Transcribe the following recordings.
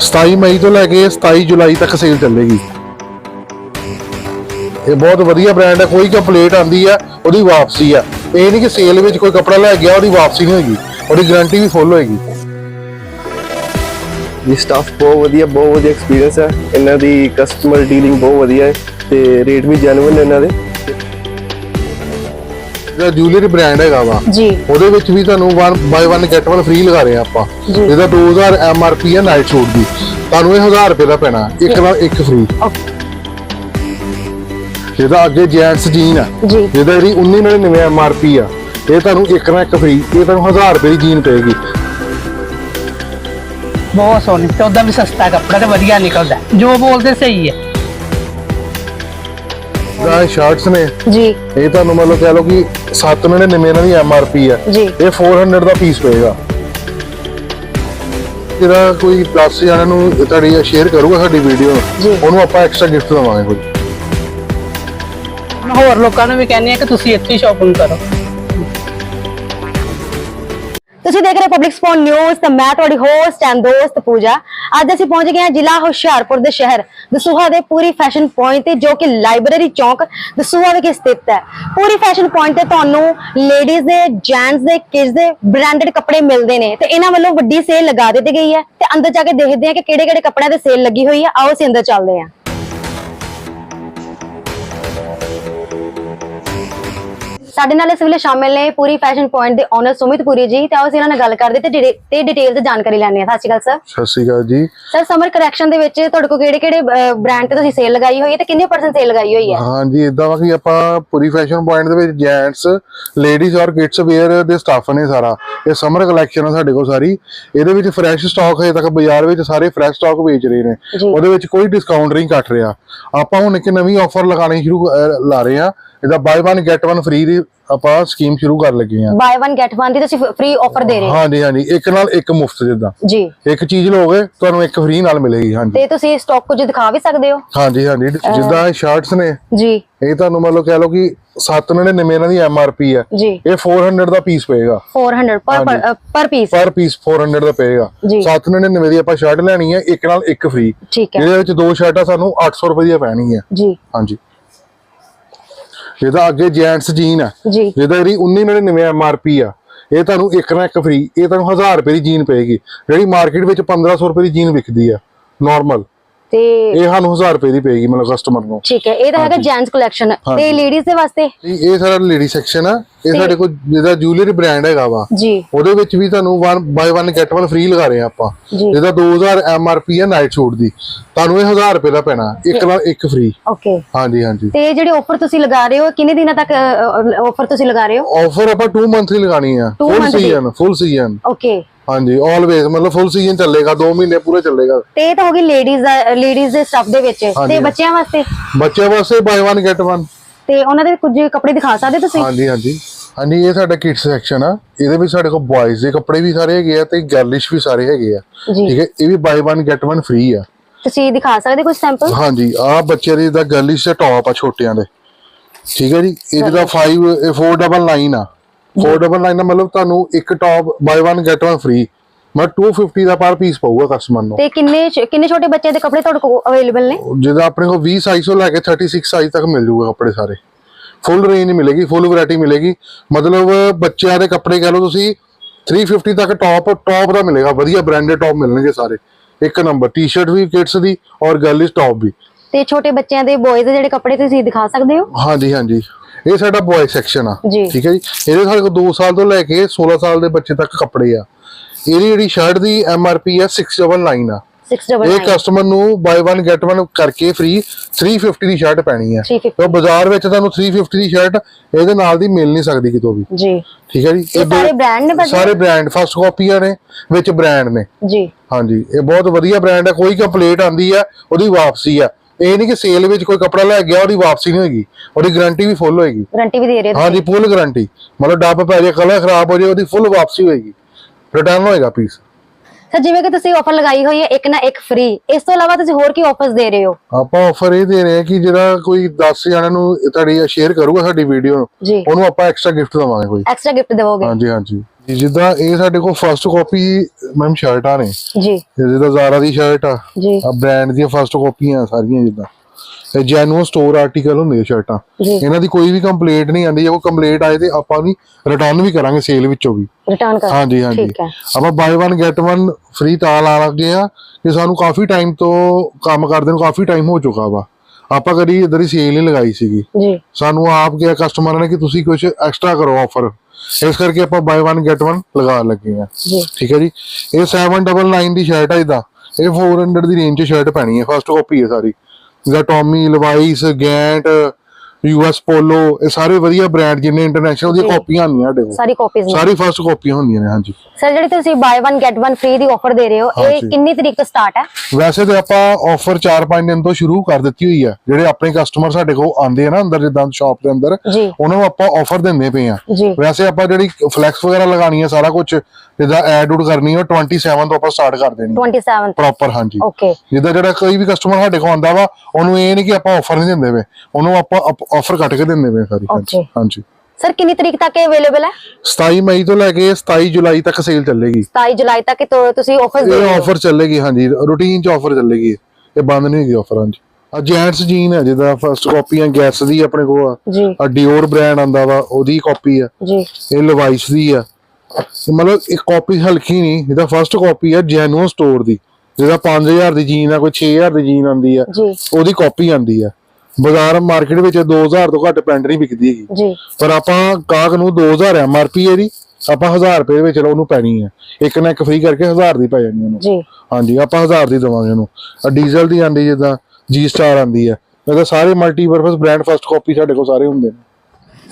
27 ਮਈ ਤੋਂ ਲੈ ਕੇ 27 ਜੁਲਾਈ ਤੱਕ ਸੇਲ ਚੱਲੇਗੀ। ਇਹ ਬਹੁਤ ਵਧੀਆ ਬ੍ਰਾਂਡ ਹੈ, ਕੋਈ ਕੰਪਲੇਂਟ ਆਂਦੀ ਆ ਉਹਦੀ ਵਾਪਸੀ ਆ ਇਹ ਨਹੀਂ ਕਿ ਸੇਲ ਵਿੱਚ ਕੋਈ ਕੱਪੜਾ ਲੈ ਗਿਆ, ਉਹਦੀ ਵਾਪਸੀ ਨਹੀਂ ਹੋਏਗੀ, ਉਹਦੀ ਗਾਰੰਟੀ ਵੀ ਫੁੱਲ ਹੋਏਗੀ। ਜੀ ਸਟਾਫ ਬਹੁਤ ਵਧੀਆ ਬਹੁਤ ਵਧੀਆ ਐਕਸਪੀਰੀਅੰਸ ਹੈ। ਇਹਨਾਂ ਦੀ ਕਸਟਮਰ ਡੀਲਿੰਗ ਬਹੁਤ ਵਧੀਆ ਹੈ ਤੇ ਰੇਟ ਵੀ ਜੈਨੂਇਨ ਨੇ ਇਹਨਾਂ ਦੇ। ਜਿਹੜਾ ਜੂਲਰੀ ਬ੍ਰਾਂਡ ਹੈਗਾ ਵਾ ਜੀ। ਉਹਦੇ ਵਿੱਚ ਵੀ ਤੁਹਾਨੂੰ 1 ਬਾਈ 1 ਗੈਟ 1 ਫ੍ਰੀ ਲਗਾ ਰਹੇ ਆ ਆਪਾਂ। ਜੀ। ਇਹਦਾ 2000 ਐਮਆਰਪੀ ਹੈ ਨਾਈਟ ਸੂਟ ਦੀ। ਤੁਹਾਨੂੰ ਇਹ 1000 ਰੁਪਏ ਦਾ ਪੈਣਾ ਇੱਕ ਨਾਲ ਇੱਕ ਫ੍ਰੀ ਓਕੇ। ਇਹਦਾ ਅੱਗੇ ਜੈਂਟਸ ਜੀਨ ਆ। ਜੀ। ਜਿਹਦਾ ਇਹਦੀ 1999 ਐਮਆਰਪੀ ਆ ਇਹ ਤੁਹਾਨੂੰ ਇੱਕ ਨਾਲ ਇੱਕ ਫ੍ਰੀ ਇਹ ਤੁਹਾਨੂੰ 1000 ਰੁਪਏ ਦੀ ਜੀਨ ਪਏਗੀ। ਬਹੁਤ ਸੋਹਣੀ ਤੇ ਉਦਾਂ ਵੀ ਸਸਤਾ ਕੱਪੜਾ ਤੇ ਵਧੀਆ ਨਿਕਲਦਾ। ਜੋ ਬੋਲਦੇ ਸਹੀ ਹੈ। ਜਿਹੜਾ ਸ਼ਰਟਸ ਨੇ। ਜੀ। ਇਹ ਤੁਹਾਨੂੰ ਮਤਲਬ ਕਹਿ ਲਓ ਕਿ 799 ਇਹਨਾਂ ਦੀ ਐਮਆਰਪੀ ਆ। ਜੀ। ਇਹ 400 ਦਾ ਪੀਸ ਪਏਗਾ ਜਿਹੜਾ ਕੋਈ ਪਲੱਸ ਜਾਣਿਆਂ ਨੂੰ ਤੁਹਾਡੀ ਸ਼ੇਅਰ ਕਰੂਗਾ ਸਾਡੀ ਵੀਡੀਓ ਜੀ। ਉਹਨੂੰ ਆਪਾਂ ਐਕਸਟਰਾ ਗਿਫਟ ਦਵਾਂਗੇ ਕੋਈ। ਮੈਂ ਹੋਰ ਲੋਕਾਂ ਨੂੰ ਵੀ ਕਹਿੰਦੀ ਆ ਕਿ ਤੁਸੀਂ ਇੱਥੇ ਸ਼ਾਪਿੰਗ ਕਰੋ। ਤੁਸੀਂ ਦੇਖ ਰਹੇ ਪਬਲਿਕ ਸਪੌਨ ਨਿਊਜ਼ ਤੇ ਮੈਂ ਤੁਹਾਡੀ ਹੋਸਟ ਐਂਡ ਦੋਸਤ ਪੂਜਾ। ਅੱਜ ਅਸੀਂ ਪਹੁੰਚ ਗਏ ਹਾਂ ਜ਼ਿਲ੍ਹਾ ਹੁਸ਼ਿਆਰਪੁਰ ਦੇ ਸ਼ਹਿਰ। ਦਸੂਹਾ ਦੇ ਪੂਰੀ ਫੈਸ਼ਨ ਪੁਆਇੰਟ ਤੇ ਜੋ ਕਿ ਲਾਇਬ੍ਰੇਰੀ ਚੌਂਕ ਦਸੂਹਾ ਵਿਖੇ ਸਥਿਤ ਹੈ। ਪੂਰੀ ਫੈਸ਼ਨ ਪੁਆਇੰਟ ਤੇ ਤੁਹਾਨੂੰ ਲੇਡੀਜ਼ ਦੇ ਜੈਂਟਸ ਦੇ ਕਿਡਸ ਦੇ ਬ੍ਰਾਂਡਡ ਕੱਪੜੇ ਮਿਲਦੇ ਨੇ। ਤੇ ਇਹਨਾਂ ਵੱਲੋਂ ਵੱਡੀ ਸੇਲ ਲਗਾ ਦਿੱਤੀ ਗਈ ਹੈ। ਤੇ ਅੰਦਰ ਜਾ ਕੇ ਦੇਖਦੇ ਹਾਂ ਕਿ ਕਿਹੜੇ ਕਿਹੜੇ ਕੱਪੜਿਆਂ ਤੇ ਸੇਲ ਲੱਗੀ ਹੋਈ ਹੈ। ਆਓ ਅਸੀਂ ਅੰਦਰ ਚੱਲਦੇ ਹਾਂ। ਸਾਡੇ ਨਾਲ ਇਸ ਵੇਲੇ ਸ਼ਾਮਿਲ ਨੇ ਪੂਰੀ ਫੈਸ਼ਨ ਪੁਆਇੰਟ ਦੇ ਓਨਰ ਸੁਮਿਤ ਪੁਰੀ ਜੀ ਤੇ ਆਓ ਅਸੀਂ ਇਹਨਾਂ ਨਾਲ ਗੱਲ ਕਰਦੇ ਤੇ ਡਿਟੇ- ਤੇ ਡਿਟੇਲ ਤੇ ਜਾਣਕਾਰੀ ਲੈਣੇ ਆ ਸਤਿ ਸ਼੍ਰੀ ਅਕਾਲ ਸਰ ਸਤਿ ਸ਼੍ਰੀ ਅਕਾਲ ਜੀ। ਸਰ ਸਮਰ ਕਲੈਕਸ਼ਨ ਦੇ ਵਿੱਚ ਤੁਹਾਡੇ ਕੋਲ ਕਿਹੜੇ ਕਿਹੜੇ ਬ੍ਰਾਂਡ ਤੇ ਤੁਸੀਂ ਸੇਲ ਲਗਾਈ ਹੋਈ ਹੈ ਤੇ ਕਿੰਨੇ ਪਰਸੈਂਟ ਸੇਲ ਲਗਾਈ ਹੋਈ ਹੈ? ਹਾਂਜੀ ਇਦਾਂ ਵਾ ਕਿ ਆਪਾਂ ਪੂਰੀ ਫੈਸ਼ਨ ਪੁਆਇੰਟ ਦੇ ਵਿੱਚ ਜੈਂਟਸ ਲੇਡੀਜ਼ ਔਰ ਕਿਡਸ ਵੇਅਰ ਦੇ ਸਟਾਫ ਨੇ ਸਾਰਾ। ਇਹ ਸਮਰ ਕਲੈਕਸ਼ਨ ਆ ਸਾਡੇ ਕੋਲ ਸਾਰੀ। ਇਹਦੇ ਵਿੱਚ ਫਰੈਸ਼ ਸਟਾਕ ਹਜੇ ਤੱਕ ਬਾਜ਼ਾਰ ਵਿੱਚ ਸਾਰੇ ਫਰੈਸ਼ ਸਟਾਕ ਵੇਚ ਰਹੇ ਨੇ। ਜੀ। ਉਹਦੇ ਵਿੱਚ ਕੋਈ ਡਿਸਕਾਊਂਟ ਨਹੀਂ ਕੱਟ ਰਿਹਾ। ਆਪਾਂ ਹੁਣ ਇੱਕ ਨਵੀਂ ਆਫਰ ਲਗਾਣੀ ਸ਼ੁਰੂ ਅਹ, ਲਾ ਰਹੇ ਆ ਇਹਦਾ ਬਾਈ 1 ਗੈਟ 1 ਫ੍ਰੀ ਦੀ ਆਪਾਂ ਸਕੀਮ ਸ਼ੁਰੂ ਕਰ ਲੱਗੇ ਆ ਬਾਈ 1 ਗੈਟ 1 ਦੀ ਤੁਸੀਂ ਫ੍ਰੀ ਆਫਰ ਦੇ ਰਹੇ ਹੋ। ਹਾਂਜੀ ਹਾਂਜੀ ਇੱਕ ਨਾਲ ਇੱਕ ਮੁਫਤ ਜਿੱਦਾਂ ਜੀ। ਇੱਕ ਚੀਜ਼ ਲਓਗੇ ਤੁਹਾਨੂੰ ਇੱਕ ਫ੍ਰੀ ਨਾਲ ਮਿਲੇਗੀ ਹਾਂਜੀ। ਤੇ ਤੁਸੀਂ ਸਟਾਕ ਕੁਝ ਦਿਖਾ ਵੀ ਸਕਦੇ ਹੋ? ਹਾਂਜੀ ਹਾਂਜੀ ਜਿੱਦਾਂ ਸ਼ਰਟਸ ਨੇ ਜੀ। ਇਹ ਤੁਹਾਨੂੰ ਮੰਨ ਲਓ ਕਹਿ ਲਓ ਕਿ 799 ਇਹਨਾਂ ਦੀ ਐਮਆਰਪੀ ਹੈ। ਜੀ। ਇਹ 400 ਦਾ ਪੀਸ ਪਏਗਾ। 400 ਪਰ। ਪਰ ਪੀਸ ਪਰ ਪੀਸ 400 ਦਾ ਪਏਗਾ। ਜੀ। 799 ਦੀ ਆਪਾਂ ਸ਼ਰਟ ਲੈਣੀ ਹੈ ਇੱਕ ਨਾਲ ਇੱਕ ਫ੍ਰੀ ਠੀਕ ਹੈ। ਇਹਦੇ ਵਿੱਚ ਦੋ ਸ਼ਰਟਾਂ ਸਾਨੂੰ 800 ਰੁਪਏ ਦੀਆਂ ਪੈਣਗੀਆਂ। ਜੀ। ਹਾਂਜੀ। ਇਹਦਾ ਅੱਗੇ ਜੈਂਟਸ ਜੀਨ ਜੀ। ਜਿਹਦਾ ਇਹਦੀ 1999 ਐਮਆਰਪੀ ਆ। ਇਹ ਤੁਹਾਨੂੰ ਇੱਕ ਨਾਲ ਇੱਕ ਫ੍ਰੀ ਇਹ ਤੁਹਾਨੂੰ 1000 ਰੁਪਏ ਦੀ ਜੀਨ ਪਏਗੀ। ਜਿਹੜੀ ਮਾਰਕੀਟ ਵਿੱਚ 1500 ਰੁਪਏ ਦੀ ਜੀਨ ਵਿਕਦੀ ਆ ਨਾਰਮਲ ਤੇ ਇਹ ਸਾਨੂੰ 1000 ਰੁਪਏ ਦੀ ਪਏਗੀ ਮਤਲਬ ਕਸਟਮਰ ਨੂੰ। ਠੀਕ ਹੈ ਇਹ ਤਾਂ ਹੈਗਾ ਜੈਂਟਸ ਕਲੈਕਸ਼ਨ ਤੇ। ਲੇਡੀਜ਼ ਦੇ ਵਾਸਤੇ? ਇਹ ਸਾਡਾ ਲੇਡੀ ਸੈਕਸ਼ਨ ਆ। ਇਹ ਸਾਡੇ ਕੋਲ ਜਿਹਦਾ ਜੂਲਰੀ ਬ੍ਰਾਂਡ ਹੈਗਾ ਵਾ ਜੀ। ਉਹਦੇ ਵਿੱਚ ਵੀ ਤੁਹਾਨੂੰ 1 ਬਾਈ 1 ਗੈਟ 1 ਫ੍ਰੀ ਲਗਾ ਰਹੇ ਆ ਆਪਾਂ। ਜਿਹਦਾ 2000 ਐਮਆਰਪੀ ਹੈ ਨਾਈਟ ਸੂਟ ਦੀ। ਤੁਹਾਨੂੰ ਇਹ 1000 ਰੁਪਏ ਦਾ ਪੈਣਾ ਇੱਕ ਨਾਲ ਇੱਕ ਫ੍ਰੀ ਓਕੇ ਹਾਂਜੀ ਹਾਂਜੀ। ਤੇ ਜਿਹੜੇ ਆਫਰ ਤੁਸੀਂ ਲਗਾ ਰਹੇ ਹੋ ਕਿੰਨੇ ਦਿਨਾਂ ਤੱਕ ਆਫਰ ਤੁਸੀਂ ਲਗਾ ਰਹੇ ਹੋ? ਆਫਰ ਆਪਾਂ 2 ਮੰਥ ਦੀ ਲਗਾਣੀ ਆ। Full? Season full season okay ਹਾਂਜੀ ਆਲਵੇਜ਼ ਮਤਲਬ ਫੁੱਲ ਸੀਜ਼ਨ ਚੱਲੇਗਾ 2 ਮਹੀਨੇ ਪੂਰੇ ਚੱਲੇਗਾ। ਤੇ ਇਹ ਤਾਂ ਹੋ ਗਈ ਲੇਡੀਜ਼ ਦਾ ਲੇਡੀਜ਼ ਦੇ ਸਟਫ ਦੇ ਵਿੱਚ। ਹਾਂਜੀ। ਤੇ ਬੱਚਿਆਂ ਵਾਸਤੇ? ਬੱਚਿਆਂ ਵਾਸਤੇ ਬਾਈ 1 ਗੈਟ 1 ਤੇ ਉਹਨਾਂ ਦੇ ਕੁਝ ਕੱਪੜੇ ਦਿਖਾ ਸਕਦੇ ਤੁਸੀਂ? ਹਾਂਜੀ ਹਾਂਜੀ। ਹਾਂਜੀ ਇਹ ਸਾਡਾ ਕਿਡਸ ਸੈਕਸ਼ਨ ਆ। ਇਹਦੇ ਵਿੱਚ ਸਾਡੇ ਕੋਲ ਬॉयਜ਼ ਦੇ ਕੱਪੜੇ ਵੀ ਸਾਰੇ ਹੈਗੇ ਆ ਤੇ ਗਰਲਿਸ਼ ਵੀ ਸਾਰੇ ਹੈਗੇ ਆ। ਜੀ। ਠੀਕ ਹੈ ਇਹ ਵੀ ਬਾਈ 1 ਗੈਟ 1 ਫ੍ਰੀ ਆ। ਤੁਸੀਂ ਦਿਖਾ ਸਕਦੇ ਕੁਝ ਸੈਂਪਲ ਹਾਂਜੀ ਆ ਬੱਚਿਆਂ ਦੀ ਦਾ ਗਰਲਿਸ਼ ਤੇ ਟੌਪ ਆ ਛੋਟਿਆਂ ਦੇ। ਠੀਕ ਹੈ ਜੀ ਇਹਦੇ ਦਾ 5 ਇਹ 499 ਆ। 499 ਦਾ ਮਤਲਬ ਤੁਹਾਨੂੰ ਇੱਕ ਟੌਪ ਬਾਈ 1 ਗੈਟ 1 ਫ੍ਰੀ ਮੈਂ 250 ਦਾ ਪਰ ਪੀਸ ਪਊਗਾ ਕਸਟਮਰ ਨੂੰ। ਤੇ ਕਿੰਨੇ ਕਿੰਨੇ ਛੋਟੇ ਬੱਚਿਆਂ ਦੇ ਕੱਪੜੇ ਤੁਹਾਡੇ ਕੋਲ ਅਵੇਲੇਬਲ ਨੇ? ਜਿਹਦਾ ਆਪਣੇ ਕੋਲ 20 ਸਾਈਜ਼ ਤੋਂ ਲੈ ਕੇ 36 ਸਾਈਜ਼ ਤੱਕ ਮਿਲ ਜੂਗਾ ਕੱਪੜੇ ਸਾਰੇ। ਫੁੱਲ ਰੇਂਜ ਮਿਲੇਗੀ ਫੁੱਲ ਵੈਰਾਈਟੀ ਮਿਲੇਗੀ। ਮਤਲਬ ਬੱਚਿਆਂ ਦੇ ਕੱਪੜੇ ਕਹ ਲਓ ਤੁਸੀਂ 350 ਤੱਕ ਟੌਪ ਟੌਪ ਦਾ ਮਿਲੇਗਾ। ਵਧੀਆ ਬ੍ਰਾਂਡਡ ਟੌਪ ਮਿਲਣਗੇ ਸਾਰੇ। ਇੱਕ ਨੰਬਰ ਟੀ-ਸ਼ਰਟ ਵੀ ਕਿਡਸ ਦੀ ਔਰ ਗਰਲਿਸ਼ ਟੌਪ ਵੀ। ਤੇ ਛੋਟੇ ਬੱਚਿਆਂ ਦੇ ਬॉयਜ਼ ਦੇ ਜਿਹੜੇ ਕੱਪੜੇ ਤੁਸੀਂ ਦਿਖਾ ਸਕਦੇ ਹੋ? ਹਾਂਜੀ ਹਾਂਜੀ। ਇਹ ਸਾਡਾ ਬॉय ਸੈਕਸ਼ਨ ਆ। ਠੀਕ ਹੈ ਜੀ? ਇਹਦੇ ਸਾਡੇ ਕੋਲ 2 ਸਾਲ ਤੋਂ ਲੈ ਕੇ 16 ਸਾਲ ਦੇ ਬੱਚੇ ਤੱਕ ਕੱਪੜੇ ਆ। ਇਹਦੀ ਜਿਹੜੀ ਸ਼ਰਟ ਦੀ ਐਮ ਆਰ ਪੀ ਹੈ 699 ਆ। 699 ਇਹ ਕਸਟਮਰ ਨੂੰ ਬਾਈ 1 ਗੈਟ 1 ਕਰਕੇ ਫ੍ਰੀ 350 ਦੀ ਸ਼ਰਟ ਪੈਣੀ 350 ਤੇ ਬਾਜ਼ਾਰ ਵਿੱਚ ਤੁਹਾਨੂੰ 350 ਦੀ ਸ਼ਰਟ ਇਹਦੇ ਨਾਲ ਦੀ ਮਿਲ ਨਹੀਂ ਸਕਦੀ ਕਿਤੋਂ ਵੀ। ਜੀ। ਠੀਕ ਹੈ ਜੀ? ਇਹ ਸਾਰੇ brand ਨੇ? ਸਾਰੇ ਬ੍ਰਾਂਡ ਫਸਟ ਕਾਪੀਆਂ ਨੇ ਵਿੱਚ ਬ੍ਰਾਂਡ ਨੇ। ਜੀ। ਹਾਂਜੀ ਇਹ ਬਹੁਤ ਵਧੀਆ ਬ੍ਰਾਂਡ ਹੈ ਕੋਈ ਕੰਪਲੇਂਟ ਆਂਦੀ ਹੈ ਉਹਦੀ ਵਾਪਸੀ ਆ। ਇਹ ਨਹੀਂ ਕਿ ਸੇਲ ਵਿੱਚ ਕੋਈ ਕੱਪੜਾ ਲੈ ਗਿਆ ਉਹਦੀ ਵਾਪਸੀ ਨਹੀਂ ਹੋਏਗੀ। ਉਹਦੀ ਗਾਰੰਟੀ ਵੀ ਫੁੱਲ ਹੋਏਗੀ। ਗਾਰੰਟੀ ਵੀ ਦੇ ਰਹੇ ਹੋ ਹਾਂਜੀ ਫੁੱਲ ਗਾਰੰਟੀ ਮਤਲਬ ਡੱਬ ਪੈ ਜਾਏ ਕਲਰ ਖਰਾਬ ਹੋ ਜਾਏ ਉਹਦੀ ਫੁੱਲ ਵਾਪਸੀ ਹੋਏਗੀ। ਰਿਟਰਨ ਹੋਏਗਾ ਪੀਸ ਸਰ ਜਿਵੇਂ ਕਿ ਤੁਸੀਂ ਆਫਰ ਲਗਾਈ ਹੋਈ ਹੈ ਇੱਕ ਨਾ ਇੱਕ ਫ੍ਰੀ ਇਸ ਤੋਂ ਇਲਾਵਾ ਤੁਸੀਂ ਹੋਰ ਕੀ ਆਫਰਸ ਦੇ ਰਹੇ ਹੋ? ਆਪਾਂ ਆਫਰ ਇਹ ਦੇ ਰਹੇ ਹਾਂ ਕਿ ਜਿਹੜਾ ਕੋਈ 10 ਜਣਾਂ ਨੂੰ ਤੁਹਾਡੀ ਸ਼ੇਅਰ ਕਰੂਗਾ ਸਾਡੀ ਵੀਡੀਓ ਜੀ। ਉਹਨੂੰ ਆਪਾਂ ਐਕਸਟਰਾ ਗਿਫਟ ਦਵਾਂਗੇ ਕੋਈ। ਐਕਸਟਰਾ ਗਿਫਟ ਦੇਵੋਗੇ? ਹਾਂਜੀ ਹਾਂਜੀ। ਜਿੱਦਾਂ ਇਹ ਸਾਡੇ ਕੋਲ ਫਰਸਟ ਕਾਪੀ ਮੈਮ ਸ਼ਰਟਾਂ ਨੇ। ਜੀ। ਜਿੱਦਾਂ ਜ਼ਾਰਾ ਦੀ ਸ਼ਰਟ ਆ। ਜੀ। ਆ ਬ੍ਰਾਂਡ ਦੀਆਂ ਫਰਸਟ ਕਾਪੀਆਂ ਸਾਰੀਆਂ ਜਿੱਦਾਂ। ਇਹ ਜੈਨੂਅਨ ਸਟੋਰ ਆਰਟੀਕਲ ਹੁੰਦੇ ਆ ਸ਼ਰਟਾਂ ਇਹਨਾਂ ਦੀ ਕੋਈ ਵੀ ਕੰਪਲੇਂਟ ਨਹੀਂ ਆਂਦੀ ਜੇ ਕੋਈ ਕੰਪਲੇਂਟ ਆਏ ਤੇ ਆਪਾਂ ਵੀ ਰਿਟਰਨ ਵੀ ਕਰਾਂਗੇ ਸੇਲ ਵਿੱਚੋਂ ਵੀ। ਰਿਟਰਨ ਕਰ ਹਾਂਜੀ ਹਾਂਜੀ। ਠੀਕ ਹੈ। ਆਪਾਂ ਬਾਈ 1 ਗੈਟ 1 ਫ੍ਰੀ ਤਾਂ ਲਾ ਲੱਗੇ ਆ ਕਿ ਸਾਨੂੰ ਕਾਫੀ ਟਾਈਮ ਤੋਂ ਕੰਮ ਕਰਦੇ ਨੂੰ ਕਾਫੀ ਟਾਈਮ ਹੋ ਚੁੱਕਾ ਵਾ। ਆਪਾਂ ਕਦੀ ਇਧਰ ਹੀ ਸੇਲ ਨਹੀਂ ਲਗਾਈ ਸੀਗੀ। ਜੀ। ਸਾਨੂੰ ਆਪ ਗਿਆ ਕਸਟਮਰ ਨੇ ਕਿ ਤੁਸੀਂ ਕੁਝ ਐਕਸਟਰਾ ਕਰੋ ਆਫਰ ਇਸ ਕਰਕੇ ਆਪਾਂ ਬਾਈ 1 ਗੈਟ 1 ਲਗਾ ਲੱਗੇ ਆ। ਠੀਕ ਹੈ ਜੀ? ਇਹ 799 ਦੀ ਸ਼ਰਟ ਹੈ ਇਦਾਂ ਇਹ 400 ਦੀ ਰੇਂਜ 'ਚ ਸ਼ਰਟ ਪੈਣੀ ਹੈ ਫਸਟ ਕਾਪੀ ਹੈ ਸਾਰੀ। ਜਿਹਦਾ Tommy Levi's Gant US polo ਇਹ ਸਾਰੇ ਵਧੀਆ ਬ੍ਰਾਂਡ ਜਿੰਨੇ ਇੰਟਰਨੈਸ਼ਨਲ ਦੀਆਂ। ਕਾਪੀਆਂ ਹੁੰਦੀਆਂ ਸਾਡੇ ਕੋਲ। ਸਾਰੀ ਕਾਪੀਜ਼ ਨੇ ਸਾਰੀ ਫਸਟ ਕਾਪੀਆਂ ਹੁੰਦੀਆਂ ਨੇ ਹਾਂਜੀ। ਸਰ ਜਿਹੜੀ ਤੁਸੀਂ ਬਾਈ 1 ਗੈਟ 1 ਫ੍ਰੀ ਦੀ ਆਫਰ ਦੇ ਰਹੇ ਹੋ ਇਹ। ਕਿੰਨੀ ਤਰੀਕ ਤੋਂ ਸਟਾਰਟ ਹੈ? ਵੈਸੇ ਤੇ ਆਪਾਂ ਆਫਰ 4-5 ਦਿਨ ਤੋਂ ਸ਼ੁਰੂ ਕਰ ਦਿੱਤੀ ਹੋਈ ਆ ਜਿਹੜੇ ਆਪਣੇ ਕਸਟਮਰ ਸਾਡੇ ਕੋਲ ਆਉਂਦੇ ਆ ਨਾ ਅੰਦਰ ਜਿੱਦਾਂ ਸ਼ਾਪ ਦੇ ਅੰਦਰ ਉਹਨਾਂ ਨੂੰ ਆਪਾਂ ਆਫਰ ਦਿੰਦੇ ਪਏ ਆ ਵੈਸੇ ਆਪਾਂ ਜਿਹੜੀ ਫਲੈਕਸ ਵਗੈਰਾ ਲਗਾਣੀ ਹੈ ਸਾਰਾ ਕੁਝ ਜਿੱਦਾਂ ਐਡ ਉਡ ਕਰਨੀ ਹੈ 27 ਤੋਂ ਆਪਾਂ ਸਟਾਰਟ ਕਰ ਦੇਣੀ 27 ਪ੍ਰੋਪਰ ਹਾਂਜੀ। ਓਕੇ ਜਿੱਦਾਂ ਜਿਹੜਾ ਕੋਈ ਵੀ ਕਸਟਮਰ ਸਾਡੇ ਕੋਲ ਆਉਂਦਾ ਵਾ ਉਹਨੂੰ ਇਹ ਨਹੀਂ ਕਿ ਆਪਾਂ ਆਫਰ ਨਹੀਂ ਦਿੰਦੇ ਵੇ ਉਹਨੂੰ ਆਪਾਂ ਆਫਰ ਕੱਟ ਕੇ ਦਿੰਦੇ ਵੇ ਸਾਰੀ ਹਾਂਜੀ Okay. ਹਾਂਜੀ। ਸਰ ਕਿੰਨੀ ਤਰੀਕ ਤੱਕ ਇਹ ਅਵੇਲੇਬਲ ਹੈ? 27 ਮਈ ਤੋਂ ਲੈ ਕੇ 27 ਜੁਲਾਈ ਤੱਕ ਸੇਲ ਚੱਲੇਗੀ। 27 ਜੁਲਾਈ ਤੱਕ ਤੋਂ ਤੁਸੀਂ ਆਫਰਸ ਦੇ ਇਹ ਰਹੇ ਹੋ ਆਫਰ ਚੱਲੇਗੀ ਹਾਂਜੀ। ਰੂਟੀਨ ਚ ਆਫਰ ਚੱਲੇਗੀ। ਇਹ ਬੰਦ ਨਹੀਂ ਹੋਗੀ ਆਫਰ ਹਾਂਜੀ। ਆ ਜੈਂਟਸ ਜੀਨ ਹੈ ਜਿੱਦਾਂ ਫਸਟ ਕਾਪੀ ਆ ਗੈਸ ਦੀ ਆਪਣੇ ਕੋਲ ਆ। ਜੀ। ਆ ਡਿਓਰ ਬ੍ਰਾਂਡ ਆਂਦਾ ਵਾ ਉਹਦੀ ਕਾਪੀ ਆ ਜੀ। ਇਹ ਲਵਾਈਸ ਦੀ ਆ ਤੇ ਮਤਲਬ ਇੱਕ ਕਾਪੀ ਹਲਕੀ ਨਹੀਂ ਇਹਦਾ ਫਸਟ ਕਾਪੀ ਆ ਜੈਨੂਅਨ ਸਟੋਰ ਦੀ। ਜਿਹਦਾ 5000 ਦੀ ਜੀਨ ਆ ਕੋਈ 6000 ਦੀ ਜੀਨ ਆਂਦੀ ਆ ਜੀ। ਉਹਦੀ ਕਾਪੀ ਆਂਦੀ ਆ ਬਾਜ਼ਾਰ ਮਾਰਕੀਟ ਵਿੱਚ 2000 ਤੋਂ ਘੱਟ ਪੈਂਟ ਨਹੀਂ ਵਿਕਦੀ ਹੈਗੀ। ਜੀ। ਪਰ ਆਪਾਂ ਗਾਹਕ ਨੂੰ 2000 ਐਮਆਰਪੀ ਇਹਦੀ ਆਪਾਂ 1000 ਰੁਪਏ ਦੇ ਵਿੱਚ ਉਹਨੂੰ ਪੈਣੀ ਆ ਇੱਕ ਨਾ ਇੱਕ ਫ੍ਰੀ ਕਰਕੇ 1000 ਦੀ ਪੈ ਜਾਣੀ ਉਹਨੂੰ। ਜੀ। ਹਾਂਜੀ ਆਪਾਂ 1000 ਦੀ ਦਵਾਂਗੇ ਉਹਨੂੰ। ਆ ਡੀਜ਼ਲ ਦੀ ਆਂਦੀ ਜਿੱਦਾਂ ਜੀ ਸਟਾਰ ਆਂਦੀ ਆ ਇਹਦਾ ਸਾਰੇ ਮਲਟੀਪਰਪਸ ਬ੍ਰਾਂਡ ਫਸਟ ਕਾਪੀ ਸਾਡੇ ਕੋਲ ਸਾਰੇ ਹੁੰਦੇ ਨੇ।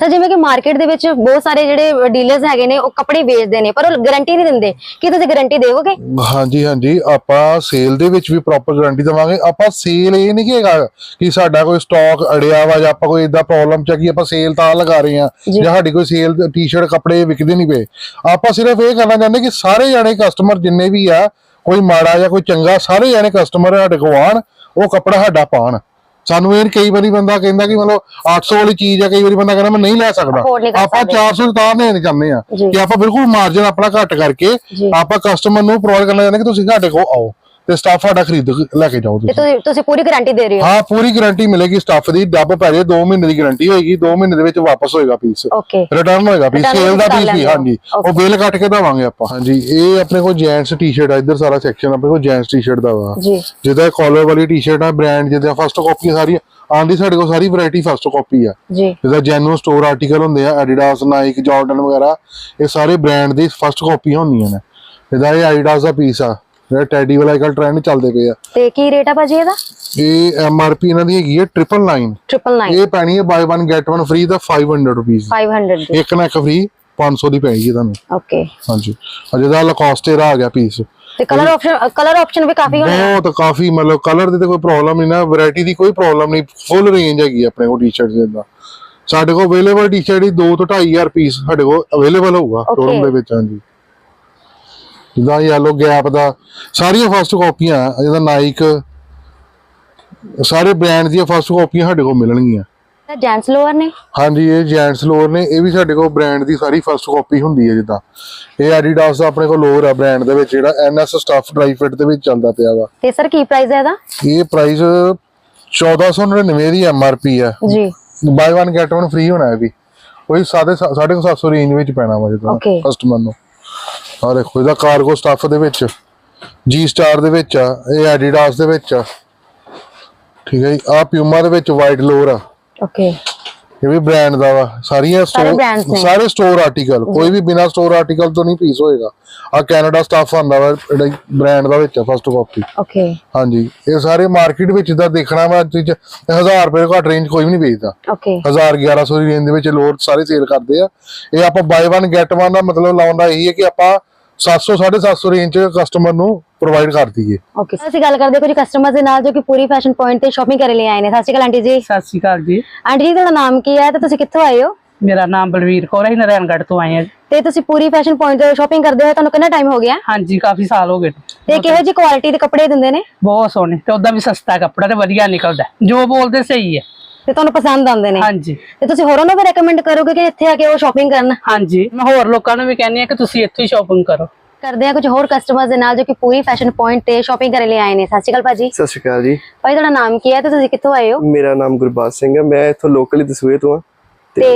ਸਰ ਜਿਵੇਂ ਕਿ ਮਾਰਕੀਟ ਦੇ ਵਿੱਚ ਬਹੁਤ ਸਾਰੇ ਜਿਹੜੇ ਡੀਲਰਸ ਹੈਗੇ ਨੇ ਉਹ ਕੱਪੜੇ ਵੇਚਦੇ ਨੇ ਪਰ ਉਹ ਗਾਰੰਟੀ ਨਹੀਂ ਦਿੰਦੇ। ਕੀ ਤੁਸੀਂ ਗਾਰੰਟੀ ਦੇਵੋਗੇ? ਹਾਂਜੀ ਹਾਂਜੀ। ਆਪਾਂ ਸੇਲ ਦੇ ਵਿੱਚ ਵੀ ਪ੍ਰੋਪਰ ਗਾਰੰਟੀ ਦਵਾਂਗੇ। ਆਪਾਂ ਸੇਲ ਇਹ ਨਹੀਂ ਕਿ ਹੈਗਾ ਕਿ ਸਾਡਾ ਕੋਈ ਸਟਾਕ ਅੜਿਆ ਵਾ ਜਾਂ ਆਪਾਂ ਕੋਈ ਇਦਾਂ ਪ੍ਰੋਬਲਮ ਚ ਕਿ ਆਪਾਂ ਸੇਲ ਤਾਂ ਲਗਾ ਰਹੇ ਆ ਜੀ। ਜਾਂ ਸਾਡੀ ਕੋਈ ਸੇਲ ਟੀ-ਸ਼ਰਟ ਕੱਪੜੇ ਵਿਕਦੇ ਨਹੀਂ ਪਏ। ਆਪਾਂ ਸਿਰਫ ਇਹ ਕਰਨਾ ਚਾਹੁੰਦੇ ਕਿ ਸਾਰੇ ਜਾਣੇ ਕਸਟਮਰ ਜਿੰਨੇ ਵੀ ਆ ਕੋਈ ਮਾੜਾ ਜਾਂ ਕੋਈ ਚੰਗਾ ਸਾਰੇ ਜਾਣੇ ਕਸਟਮਰ ਸਾਡੇ ਕੋਲ ਆਣ ਉਹ ਕੱਪੜਾ ਸਾਡਾ ਪਾਣ ਸਾਨੂੰ ਇਹ ਕਈ ਵਾਰੀ ਬੰਦਾ ਕਹਿੰਦਾ ਕਿ ਮਤਲਬ 800 ਵਾਲੀ ਚੀਜ਼ ਆ ਕਈ ਵਾਰੀ ਬੰਦਾ ਕਹਿੰਦਾ ਮੈਂ ਨਹੀਂ ਲੈ ਸਕਦਾ Afford ਨਹੀਂ ਕਰ ਆਪਾਂ ਸਕਦੇ। 400 ਤਾਂ ਦੇਣ ਚਾਹੁੰਦੇ ਆ ਜੀ। ਕਿ ਆਪਾਂ ਬਿਲਕੁਲ ਮਾਰਜਨ ਆਪਣਾ ਘੱਟ ਕਰਕੇ ਜੀ। ਆਪਾਂ ਕਸਟਮਰ ਨੂੰ ਪ੍ਰੋਵਾਈਡ ਕਰਨਾ ਚਾਹੁੰਦੇ ਕਿ ਤੁਸੀਂ ਸਾਡੇ ਕੋਲ ਆਓ ਤੇ ਸਟਾਫ ਸਾਡਾ ਖਰੀਦ ਕੇ ਲੈ ਕੇ ਜਾਓ ਤੇ ਤੁਸੀਂ। ਤੁਸੀਂ ਤੁਸੀਂ ਪੂਰੀ ਗਾਰੰਟੀ ਦੇ ਰਹੇ ਹੋ? ਹਾਂ ਪੂਰੀ ਗਾਰੰਟੀ ਮਿਲੇਗੀ ਸਟਾਫ ਦੀ। ਡੱਬ ਪੈ ਜੇ 2 ਮਹੀਨੇ ਦੀ ਗਾਰੰਟੀ ਹੋਏਗੀ। 2 ਮਹੀਨੇ ਦੇ ਵਿੱਚ ਵਾਪਸ ਹੋਏਗਾ ਪੀਸ ਓਕੇ ਰਿਟਰਨ ਹੋਏਗਾ ਪੀਸ Return ਸੇਲ ਦਾ ਕਰ ਪੀਸ ਲੈਂਦੇ ਹੋ। ਹਾਂਜੀ। ਉਹ. ਬਿੱਲ ਕੱਟ ਕੇ ਦਵਾਂਗੇ ਆਪਾਂ। ਹਾਂਜੀ। ਇਹ ਆਪਣੇ ਕੋਲ ਜੈਂਟਸ ਟੀ-ਸ਼ਰਟ ਆ ਇੱਧਰ ਸਾਰਾ ਸੈਕਸ਼ਨ ਆਪਣੇ ਕੋਲ ਜੈਂਟਸ ਟੀ-ਸ਼ਰਟ ਦਾ ਵਾ। ਜੀ। ਜਿਹਦਾ ਕਾਲਰ ਵਾਲੀ ਟੀ-ਸ਼ਰਟ ਆ ਬ੍ਰਾਂਡ ਜਿਹਦਾ ਫਸਟ ਕਾਪੀ ਸਾਰੀ ਆਂਦੀ ਸਾਡੇ ਕੋਲ ਸਾਰੀ ਵੈਰਾਈਟੀ ਫਸਟ ਕਾਪੀ ਆ। ਜੀ। ਜਿਹਦਾ ਜੈਨੂਅਨ ਸਟੋਰ ਆਰਟੀਕਲ ਹੁੰਦੇ ਆ ਐਡੀਡਾਸ ਨਾਈਕ ਜਾਰਡਨ ਵਗੈਰਾ ਇਹ ਸਾਰੇ ਬ੍ਰਾਂਡ ਦੀ ਫਸਟ ਕਾਪੀਆਂ ਹੁੰਦੀਆਂ ਨੇ। ਜਿਹਦਾ ਇਹ ਐਡੀਡਾਸ ਦਾ ਪੀਸ ਆ। ਜਿਹੜਾ ਟੈਡੀ ਵਾਲਾ ਅੱਜਕੱਲ ਟ੍ਰੈਂਡ ਚੱਲਦੇ ਪਏ ਆ। ਤੇ ਕੀ ਰੇਟ ਆ ਭਾਜੀ ਇਹਦਾ? ਇਹ ਐਮਆਰਪੀ ਇਹਨਾਂ ਦੀ ਹੈਗੀ ਹੈ 999 999 ਇਹ ਪੈਣੀ ਹੈ ਬਾਈ 1 ਗੈਟ 1 ਫ੍ਰੀ ਦਾ 500 ਰੁਪੀਸ 500 ਦੀ। ਇੱਕ ਨਾ ਇੱਕ ਫ੍ਰੀ 500 ਦੀ ਪੈਗੀ ਤੁਹਾਨੂੰ। ਓਕੇ ਹਾਂਜੀ। ਆ ਜਿਹਦਾ ਲਕੋਸਟੇਰਾ ਆ ਗਿਆ ਪੀਸ ਤੇ ਕਲਰ ਆਪਸ਼ਨ ਕਲਰ ਆਪਸ਼ਨ ਵੀ ਕਾਫੀ ਹੋਣੇ। ਬਹੁਤ ਕਾਫੀ ਮਤਲਬ ਕਲਰ ਦੀ ਤੇ ਕੋਈ ਪ੍ਰੋਬਲਮ ਨਹੀਂ ਨਾ ਵੈਰਾਈਟੀ ਦੀ ਕੋਈ ਪ੍ਰੋਬਲਮ ਨਹੀਂ। ਫੁੱਲ ਰੇਂਜ ਹੈਗੀ ਆਪਣੇ ਕੋਲ ਟੀ-ਸ਼ਰਟ ਦੇ ਦਾ ਸਾਡੇ ਕੋਲ ਅਵੇਲੇਬਲ ਟੀ-ਸ਼ਰਟ ਹੀ 2 ਤੋਂ 2500 ਪੀਸ ਸਾਡੇ ਕੋਲ ਅਵੇਲੇਬਲ ਹੋਊਗਾ. ਸ਼ੋਰੂਮ ਦੇ ਵਿੱਚ ਹਾਂਜੀ। ਜਿੱਦਾਂ ਯੈਲੋ ਗੈਪ ਦਾ ਸਾਰੀਆਂ ਫਸਟ ਕਾਪੀਆਂ ਜਿਹਦਾ ਨਾਈਕ ਸਾਰੇ ਬ੍ਰਾਂਡ ਦੀਆਂ ਫਸਟ ਕਾਪੀਆਂ ਸਾਡੇ ਕੋਲ ਮਿਲਣਗੀਆਂ। ਜੈਂਟਸ ਲੋਅਰ ਨੇ? ਹਾਂਜੀ ਇਹ ਜੈਂਟਸ ਲੋਅਰ ਨੇ ਇਹ ਵੀ ਸਾਡੇ ਕੋਲ ਬ੍ਰਾਂਡ ਦੀ ਸਾਰੀ ਫਸਟ ਕਾਪੀ ਹੁੰਦੀ ਹੈ ਜਿੱਦਾਂ। ਇਹ ਐਡੀਡਾਸ ਦਾ ਆਪਣੇ ਕੋਲ ਲੋਅਰ ਆ ਬ੍ਰਾਂਡ ਦੇ ਵਿੱਚ ਜਿਹੜਾ ਐਨਐਸ ਸਟਾਫ ਡਰਾਈ ਫਿਟ ਦੇ ਵਿੱਚ ਚੱਲਦਾ ਪਿਆ ਵਾ। ਤੇ ਸਰ ਕੀ ਪ੍ਰਾਈਸ ਹੈ ਇਹਦਾ? ਇਹ ਪ੍ਰਾਈਸ 1499 ਦੀ ਐਮਆਰਪੀ ਹੈ। ਜੀ। ਬਾਈ 1 ਗੈਟ 1 ਫ੍ਰੀ ਹੋਣਾ ਹੈ ਵੀ। ਉਹੀ ਸਾਢੇ ਸੱਤ- ਸਾਢੇ ਕੁ ਸੱਤ ਸੌ ਰੇਂਜ ਵਿੱਚ ਪੈਣਾ ਵਾ ਜਿੱਦਾਂ. ਕਸਟਮਰ ਨੂੰ। ਆ ਦੇਖੋ, ਇਹਦਾ ਕਾਰਗੋ ਸਟਾਫ ਦੇ ਵਿੱਚ ਜੀ ਸਟਾਰ ਦੇ ਵਿੱਚ ਆ, ਇਹ ਐਡੀਡਾਸ ਦੇ ਵਿੱਚ ਆ। ਠੀਕ ਹੈ ਜੀ ਆ ਪਿਊਮਾ ਦੇ ਵਿੱਚ ਵਾਈਟ ਲੋਅਰ ਆ। ਓਕੇ ਇਹ ਵੀ ਬ੍ਰਾਂਡ ਦਾ ਵਾ। ਸਾਰੀਆਂ ਸਟੋਰ। ਸਾਰੇ ਸਟੋਰ ਆਰਟੀਕਲ ਕੋਈ ਵੀ ਬਿਨਾ ਸਟੋਰ ਆਰਟੀਕਲ ਤੋਂ ਨਹੀਂ ਪੀਸ ਹੋਏਗਾ। ਆ ਕੈਨੇਡਾ ਸਟਾਫ ਆਂਦਾ ਵਾ ਬ੍ਰਾਂਡ ਦਾ ਵਿੱਚ ਫਸਟ ਕਾਪੀ ਓਕੇ ਹਾਂਜੀ। ਇਹ ਸਾਰੇ ਮਾਰਕੀਟ ਵਿੱਚ ਦਾ ਦੇਖਣਾ ਵਾ ਤੁਸੀਂ 1000 ਰੁਪਏ ਘੱਟ ਰੇਂਜ ਕੋਈ ਵੀ ਨਹੀਂ ਵੇਚਦਾ। ਓਕੇ 1000 1100 ਦੀ ਰੇਂਜ ਦੇ ਵਿੱਚ ਲੋਡ ਸਾਰੇ ਸੇਲ ਕਰਦੇ ਆ। ਇਹ ਆਪਾਂ ਬਾਈ 1 ਗੈਟ 1 ਦਾ ਮਤਲਬ ਲਾਉਣ ਦਾ ਇਹੀ ਹੈ ਕਿ ਆਪਾਂ 700 750 ਰੇਂਜ ਚ ਕਸਟਮਰ ਨੂੰ ਪ੍ਰੋਵਾਈਡ ਕਰ ਦਈਏ ਓਕੇ ਅਸੀਂ ਗੱਲ ਕਰਦੇ ਕੁਝ ਕਸਟਮਰ ਦੇ ਨਾਲ ਜੋ ਕਿ ਪੂਰੀ ਫੈਸ਼ਨ ਪੁਆਇੰਟ ਤੇ ਸ਼ਾਪਿੰਗ ਕਰਨ ਲਈ ਆਏ ਨੇ। ਸਤਿ ਸ਼੍ਰੀ ਅਕਾਲ ਆਂਟੀ ਜੀ। ਸਤਿ ਸ਼੍ਰੀ ਅਕਾਲ ਜੀ। ਆਂਟੀ ਜੀ ਤੁਹਾਡਾ ਨਾਮ ਕੀ ਹੈ ਤੇ ਤੁਸੀਂ ਕਿੱਥੋਂ ਆਏ ਹੋ? ਮੇਰਾ ਨਾਮ ਬਲਵੀਰ ਕੌਰ ਹੈ ਨਾਰਾਇਣਗੜ੍ਹ ਤੋਂ ਆਏ ਹਾਂ। ਜੀ। ਤੇ ਤੁਸੀਂ ਪੂਰੀ ਫੈਸ਼ਨ ਪੁਆਇੰਟ ਤੋਂ ਸ਼ਾਪਿੰਗ ਕਰਦੇ ਹੋਏ ਤੁਹਾਨੂੰ ਕਿੰਨਾ ਟਾਈਮ ਹੋ ਗਿਆ? ਹਾਂਜੀ ਕਾਫੀ ਸਾਲ ਹੋ ਗਏ। ਤੇ ਕਿਹੋ ਜਿਹੀ ਕੁਆਲਿਟੀ ਦੇ ਕੱਪੜੇ ਦਿੰਦੇ ਨੇ? ਬਹੁਤ ਸੋਹਣੇ ਤੇ ਉਦਾਂ ਵੀ ਸਸਤਾ ਕੱਪੜਾ ਤੇ ਵਧੀਆ ਨਿਕਲਦਾ ਜੋ ਬੋਲਦੇ ਸਹੀ ਹੈ। ਤੇ ਤੁਹਾਨੂੰ ਪਸੰਦ ਆਉਂਦੇ ਨੇ? ਹਾਂਜੀ। ਤੇ ਤੁਸੀਂ ਹੋਰਾਂ ਨੂੰ ਵੀ ਰეკਮੈਂਡ ਕਰੋਗੇ ਕਿ ਇੱਥੇ ਆ ਕੇ ਉਹ ਸ਼ਾਪਿੰਗ ਕਰਨ? ਹਾਂਜੀ ਮੈਂ ਹੋਰ ਲੋਕਾਂ ਨੂੰ ਵੀ ਕਹਿੰਦੀ ਆ ਕਿ ਤੁਸੀਂ ਇੱਥੋਂ ਹੀ ਸ਼ਾਪਿੰਗ ਕਰੋ। ਕਰਦੇ ਆ ਕੁਝ ਹੋਰ ਕਸਟਮਰਸ ਦੇ ਨਾਲ ਜੋ ਕਿ ਪੂਰੀ ਫੈਸ਼ਨ ਪੁਆਇੰਟ ਤੇ ਸ਼ਾਪਿੰਗ ਕਰਨ ਲਈ ਆਏ ਨੇ। ਸਤਿ ਸ਼੍ਰੀ ਅਕਾਲ ਭਾਜੀ। ਸਤਿ ਸ਼੍ਰੀ ਅਕਾਲ ਜੀ। ਭਾਈ ਤੁਹਾਡਾ ਨਾਮ ਕੀ ਹੈ ਤੇ ਤੁਸੀਂ ਕਿੱਥੋਂ ਆਏ ਹੋ? ਮੇਰਾ ਨਾਮ ਗੁਰਬਾਜ ਸਿੰਘ ਹੈ। ਮੈਂ ਇੱਥੋਂ ਲੋਕਲੀ ਦਸੂਏ ਤੋਂ ਹਾਂ। ਤੇ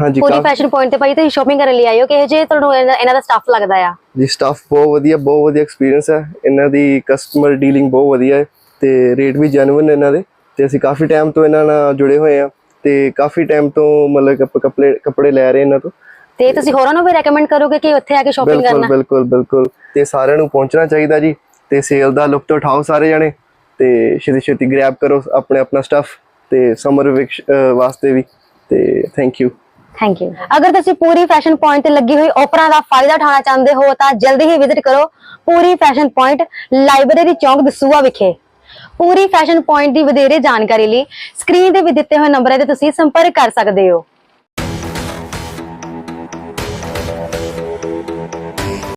ਹਾਂਜੀ ਪੂਰੀ ਫੈਸ਼ਨ ਪੁਆਇੰਟ ਤੇ ਭਾਈ ਤੁਸੀਂ ਸ਼ਾਪਿੰਗ ਕਰਨ ਲਈ ਆਏ ਹੋ ਕਿ ਜੇ ਤੁਹਾਨੂੰ ਇਹਨਾਂ ਦਾ ਸਟਾਫ ਲੱਗਦਾ ਆ? ਜੀ ਸਟਾਫ ਬਹੁਤ ਵਧੀਆ ਬਹੁਤ ਵਧੀਆ ਐਕਸਪੀਰੀਅੰਸ ਹੈ। ਇਹਨਾਂ ਦੀ ਕਸਟਮਰ ਡੀਲਿੰਗ ਬਹੁਤ ਵਧੀਆ ਹੈ ਤੇ ਰੇਟ ਵੀ ਜੈਨੂਇਨ ਇਹਨਾਂ ਦੇ। ਤੇ ਅਸੀਂ ਕਾਫੀ ਟਾਈਮ ਤੋਂ ਇਹਨਾਂ ਨਾਲ ਜੁੜੇ ਹੋਏ ਆ ਤੇ ਕਾਫੀ ਟਾਈਮ ਤੋਂ ਮਤਲਬ ਕੱਪੜੇ ਕੱਪੜੇ ਲੈ ਰਹੇ ਇਹਨਾਂ ਤੋਂ। ਤੇ ਤੁਸੀਂ ਹੋਰਾਂ ਨੂੰ ਵੀ ਰეკਮੈਂਡ ਕਰੋਗੇ ਕਿ ਉੱਥੇ ਆ ਕੇ ਸ਼ਾਪਿੰਗ ਕਰਨਾ? ਬਿਲਕੁਲ ਬਿਲਕੁਲ। ਤੇ ਸਾਰਿਆਂ ਨੂੰ ਪਹੁੰਚਣਾ ਚਾਹੀਦਾ ਜੀ। ਤੇ ਸੇਲ ਦਾ ਲੁਪਤ ਉਠਾਓ ਸਾਰੇ ਜਣੇ। ਤੇ ਛੇਤੀ ਛੇਤੀ ਗ੍ਰੈਬ ਕਰੋ ਆਪਣੇ ਆਪਣਾ ਸਟਫ ਤੇ ਸਮਰ ਵਾਸਤੇ ਵੀ। ਤੇ ਥੈਂਕ ਯੂ ਥੈਂਕ ਯੂ ਅਗਰ ਤੁਸੀਂ ਪੂਰੀ ਫੈਸ਼ਨ ਪੁਆਇੰਟ ਤੇ ਲੱਗੀ ਹੋਈ ਆਫਰਾਂ ਦਾ ਫਾਇਦਾ ਉਠਾਉਣਾ ਚਾਹੁੰਦੇ ਹੋ ਤਾਂ ਜਲਦੀ ਹੀ ਵਿਜ਼ਿਟ ਕਰੋ ਪੂਰੀ ਫੈਸ਼ਨ ਪੁਆਇੰਟ ਲਾਇਬ੍ਰੇਰੀ ਚੌਂਕ ਦਸੂਆ ਵਿਖੇ। ਪੂਰੀ ਫੈਸ਼ਨ ਪੁਆਇੰਟ ਦੀ ਵਧੇਰੇ ਜਾਣਕਾਰੀ ਲਈ ਸਕਰੀਨ ਤੇ ਵੀ ਦਿੱਤੇ ਹੋਏ ਨੰਬਰਾਂ ਤੇ ਤੁਸੀਂ ਸੰਪਰਕ ਕਰ ਸਕਦੇ ਹੋ।